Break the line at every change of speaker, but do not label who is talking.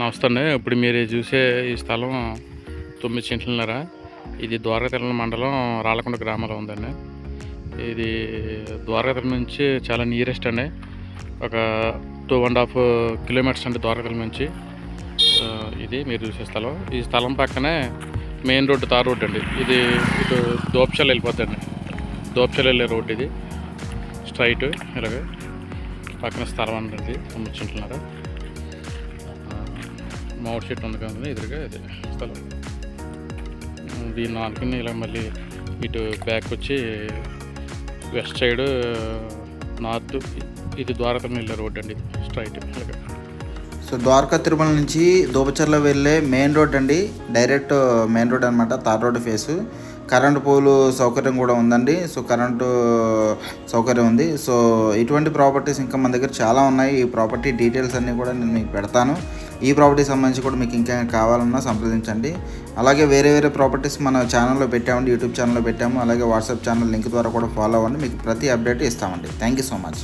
నమస్తే అండి. ఇప్పుడు మీరు చూసే ఈ స్థలం తొమ్మిది సెంట్లన్నర ఇది ద్వారకతిరల మండలం రాళ్ళకొండ గ్రామంలో ఉందండి. ఇది ద్వారకతిరల నుంచి చాలా నియరెస్ట్ అండి. ఒక టూ అండ్ హాఫ్ కిలోమీటర్స్ అండి ద్వారకతిరల నుంచి. ఇది మీరు చూసే స్థలం. ఈ స్థలం పక్కనే మెయిన్ రోడ్డు తార్ రోడ్డు అండి. ఇది ఇటు దోపశాల వెళ్ళిపోద్దండి. దోపశాల వెళ్ళే రోడ్డు ఇది. స్ట్రైట్ ఇలాగే పక్కన స్థలం అండి తొమ్మిది సెంట్లన్నర మామిడి చెట్టు ఉంది కదా ఎదురుగా ఇది స్థలం. ఉమ్, దీన్ని ఆనుకుని ఇలా మళ్ళీ ఇటు బ్యాక్ వచ్చి వెస్ట్ సైడ్ నార్త్ ఇది ద్వారకం వెళ్ళే రోడ్ అండి స్ట్రైట్ ఇలాగ
సో ద్వారకా తిరుమల నుంచి దోపచర్ల వెళ్ళే మెయిన్ రోడ్ అండి. డైరెక్ట్ మెయిన్ రోడ్ అనమాట tar road face. Current pole సౌకర్యం కూడా ఉందండి. సో కరెంటు సౌకర్యం ఉంది. సో ఇటువంటి ప్రాపర్టీస్ ఇంకా మన దగ్గర చాలా ఉన్నాయి. ఈ ప్రాపర్టీ డీటెయిల్స్ అన్నీ కూడా నేను మీకు పెడతాను. ఈ ప్రాపర్టీ సంబంధించి కూడా మీకు ఇంకా కావాలన్నా సంప్రదించండి. అలాగే వేరే వేరే ప్రాపర్టీస్ మన ఛానల్లో పెట్టామండి యూట్యూబ్ ఛానల్లో పెట్టాము. అలాగే వాట్సాప్ ఛానల్ లింక్ ద్వారా కూడా ఫాలో అవ్వండి. మీకు ప్రతి అప్డేట్ ఇస్తామండి. Thank you so much.